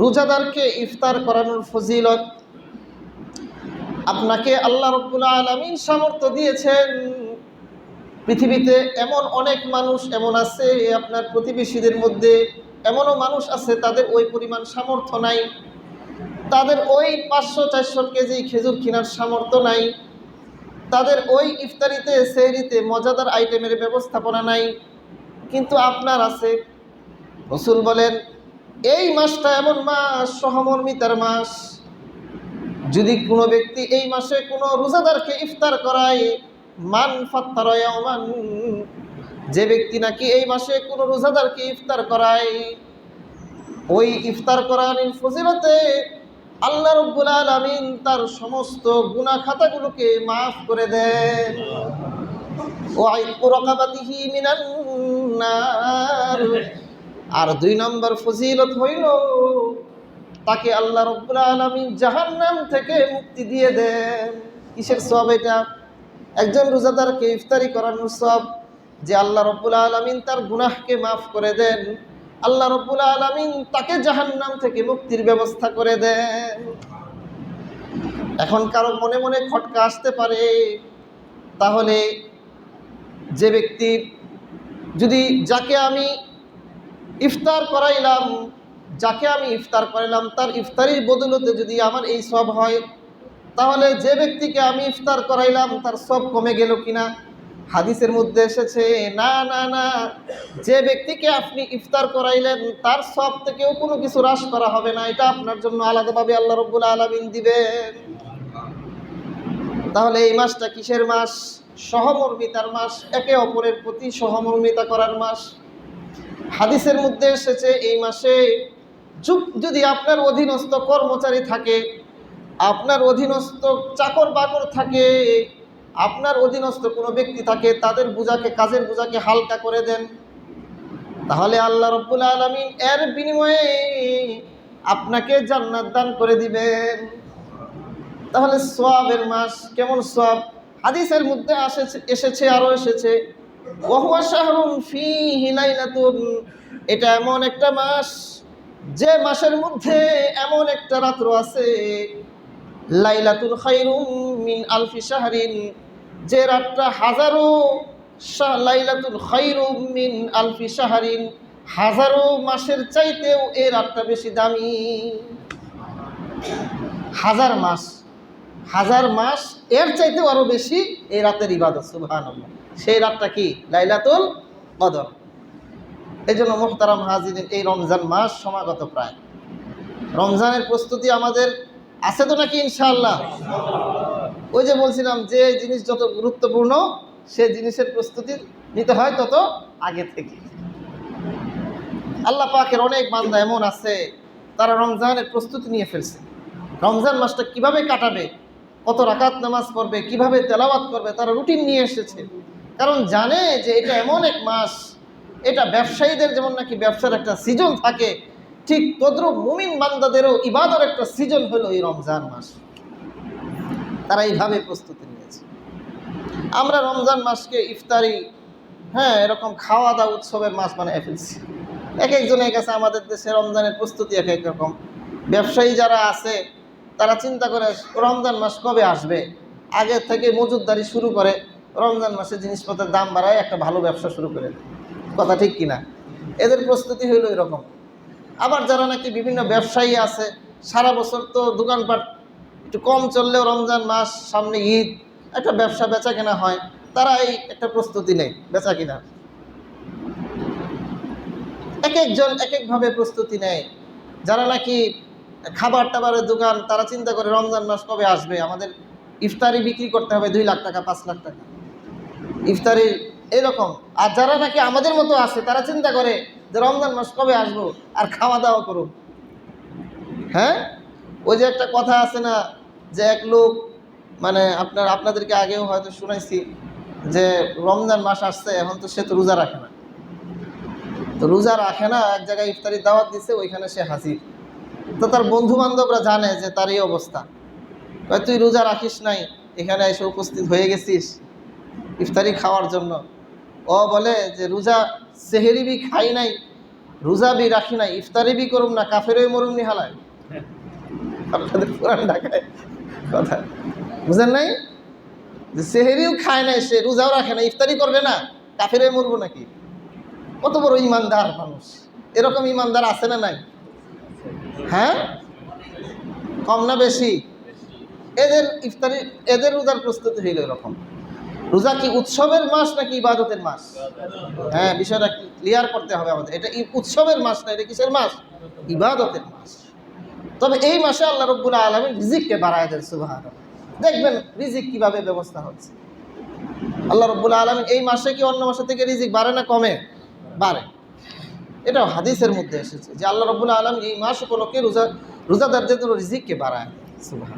রোজাদারকে ইফতার করানোর ফজিলত। আপনাকে আল্লাহ রব্বুল আলমিন সামর্থ্য দিয়েছেন। পৃথিবীতে এমন অনেক মানুষ এমন আছে, আপনার প্রতিবেশীদের মধ্যে এমনও মানুষ আছে, তাদের ওই পরিমাণ সামর্থ্য নাই। তাদের ওই পাঁচশো, চারশো কেজি খেজুর কেনার সামর্থ্য নাই। তাদের ওই ইফতারিতে, সেহরিতে মজাদার আইটেমের ব্যবস্থাপনা নাই। কিন্তু আপনার আছে। রসুল বলেন এই মাসটা এমন মাস, সহমর্মিতার মাস। যদি কোনো ব্যক্তি এই মাসে কোনো রোজাদারকে ইফতার করায়, মান ফাত্তারয়ামান যে ব্যক্তি নাকি এই মাসে কোনো রোজাদারকে ইফতার করায়, ওই ইফতার করানোর ফজিলতে আল্লাহ রব্বুল আলমিন তার সমস্ত গুণা খাতাগুলোকে মাফ করে দেন। ও আইকুরকাবাতিহি মিনান নার। আর দুই নম্বর ফজিলত হইল, তাকে আল্লাহ রব্বুল আলমিন জাহান্নাম থেকে মুক্তি দিয়ে দেন। কিসের সব এটা? একজন রোজাদারকে ইফতারি করানোর সব যে আল্লাহ রব্বুল আলমিন তার গুনাহকে মাফ করে দেন। আল্লাহ রব্বুল আলমিন তাকে জাহান্নাম থেকে মুক্তির ব্যবস্থা করে দেন। এখন কারও মনে মনে খটকা আসতে পারে, তাহলে যে ব্যক্তি যদি যাকে আমি ইফতার করাইলাম, যাকে আমি ইফতার করাইলাম, তার ইফতারির বদলতে যদি আমার এই সব হয়, তাহলে যে ব্যক্তিকে আমি ইফতার করাইলাম, তার সব কমে গেল কিনা? হাদিসের মধ্যে এসেছে, না না না, যে ব্যক্তিকে আপনি ইফতার করাইলেন, তার সব থেকেও কোনো কিছু হ্রাস করা হবে না, এটা আপনার জন্য আলাদাভাবে আল্লাহ রব্বুল আলমিন দিবেন। তাহলে এই মাসটা কিসের মাস? সহমর্মিতার মাস, একে অপরের প্রতি সহমর্মিতা করার মাস। হাদিসের মধ্যে এসেছে, এই মাসে যদি আপনার অধীনস্থ কর্মচারী থাকে, আপনার অধীনস্থ চাকর বাকর থাকে, আপনার অধীনস্থ কোনো ব্যক্তি থাকে, তাদের বোঝাকে, কাজের বোঝাকে হালকা করে দেন, তাহলে আল্লাহ রব্বুল আলমিন এর বিনিময়ে আপনাকে জান্নাত দান করে দিবেন। তাহলে সোয়াবের মাস, কেমন সোয়াব হাদিসের মধ্যে এসেছে আরও এসেছে ওহুয়া শাহরুন ফি হিলাইলাতুন এটা এমন একটা মাস, যে মাসের মধ্যে এমন একটা রাত্র আছে। লাইলাতুল খাইরুম মিন আলফি শাহরিন, যে রাতটা হাজারো লাইলাতুল খাইরুম মিন আলফি শাহরিন। হাজারো মাসের চাইতেও এই রাতটা বেশি দামি। হাজার মাস হাজার মাস, এর চাইতেও আরও বেশি এই রাতের ইবাদত সুবহান সেই রাতটা কি? লাইলাতুল বদর এই জন্য মোহতারাম হাজির এই রমজান মাস সমাগত প্রায়। রমজানের প্রস্তুতি আমাদের আছে তো নাকি ইনশাআল্লাহ? ওই যে বলছিলাম যে জিনিস যত গুরুত্বপূর্ণ, সে জিনিসের প্রস্তুতি নিতে হয় তত আগে থেকে। আল্লাহ পাকের অনেক বান্দা এমন আছে, তারা রমজানের প্রস্তুতি নিয়ে ফেলছে। রমজান মাসটা কীভাবে কাটাবে, কত রাকাত নামাজ পড়বে, কীভাবে তেলাওয়াত করবে, তারা রুটিন নিয়ে এসেছে। কারণ জানে যে এটা এমন এক মাস, এটা ব্যবসায়ীদের যেমন নাকি ব্যবসার একটা সিজন থাকে, ঠিক তদ্রুপ মুমিন বান্দাদেরও ইবাদর একটা সিজন হলো এই রমজান মাস। তারা এইভাবে প্রস্তুতি নিয়েছে। আমরা রমজান মাসকে ইফতারি হ্যাঁ এরকম খাওয়া দাওয়া উৎসবের মাস বানিয়ে ফেলছি। এক একজনের কাছে আমাদের দেশে রমজানের প্রস্তুতি এক এক রকম। ব্যবসায়ী যারা আছে, তারা চিন্তা করে রমজান মাস কবে আসবে? আগে থেকে মজুদদারি শুরু করে রমজান মাসে জিনিসপত্রের দাম বাড়ায় একটা ভালো ব্যবসা শুরু করে দেয়। কথা ঠিক কিনা? এদের প্রস্তুতি হইল এরকম। আবার যারা নাকি বিভিন্ন ব্যবসায়ী আছে, সারা বছর তো দোকানপাট একটু কম চললেও রমজান মাস, সামনে ঈদ, একটা ব্যবসা বেচা কেনা হয় তারা এই একটা প্রস্তুতি নেই বেচা কিনা। এক একজন এক একভাবে প্রস্তুতি নেয়। যারা নাকি খাবার টাবারের দোকান, তারা চিন্তা করে রমজান মাস কবে আসবে? আমাদের ইফতারি বিক্রি করতে হবে দুই লাখ টাকা, পাঁচ লাখ টাকা। ইফতারির এরকম। আর যারা নাকি আমাদের মতো আছে, তারা চিন্তা করে যে রমজান মাস কবে আসব আর খাওয়া দাওয়া করুক। হ্যাঁ? ওই যে একটা কথা আছে না, যে এক লোক মানে আপনার, আপনাদেরকে আগেও হয়তো শুনাইছি যে রমজান মাস আসছে, এখন তো সে তো রোজা রাখে না। তো রোজা রাখে না, এক জায়গায় ইফতারির দাওয়াত দিছে, ওইখানে সে হাজির। তো তার বন্ধু বান্ধবরা জানে যে তার এই অবস্থা। তুই রোজা রাখিস নাই, এখানে এসে উপস্থিত হয়ে গেছিস? ইফতারি খাওয়ার জন্য। ও বলে যে, রোজা সেহেরি বি খাই নাই, রোজা বি রাখি নাই, ইফতারি বি করুম না কাফেরই মরুম নি হালায়। আপনাদের পুরান ঢাকায় কথা। বুঝেন নাই? যে সেহেরিও খায় নাই, সে রোজাও রাখে না ইফতারি করবে না কাফেরই মরবো নাকি? কত বড় ইমানদার মানুষ। এরকম ইমানদার আছে না নাই? হ্যাঁ? কম না বেশি? এদের ইফতারি, এদের রোজার প্রস্তুতি হইল এরকম। রোজা কি উৎসবের মাস নাকি ইবাদতের মাস? হ্যাঁ বিষয়টা ক্লিয়ার করতে হবে আমাদের। এটা উৎসবের মাস না, এটা কিসের মাস? ইবাদতের মাস। তবে এই মাসে আল্লাহ রব্বুল আলমিন রিজিককে বাড়ায় দেন সুবাহ দেখবেন রিজিক কীভাবে ব্যবস্থা হচ্ছে। আল্লাহ রব্বুল আলমিন এই মাসে কি অন্য মাসে থেকে রিজিক বাড়ে না কমে? বাড়ে। এটাও হাদিসের মধ্যে এসেছে যে আল্লাহ রব্বুল আলম এই মাস উপলক্ষে রোজা রোজাদারদের জন্য রিজিককে বাড়ায় সুবাহ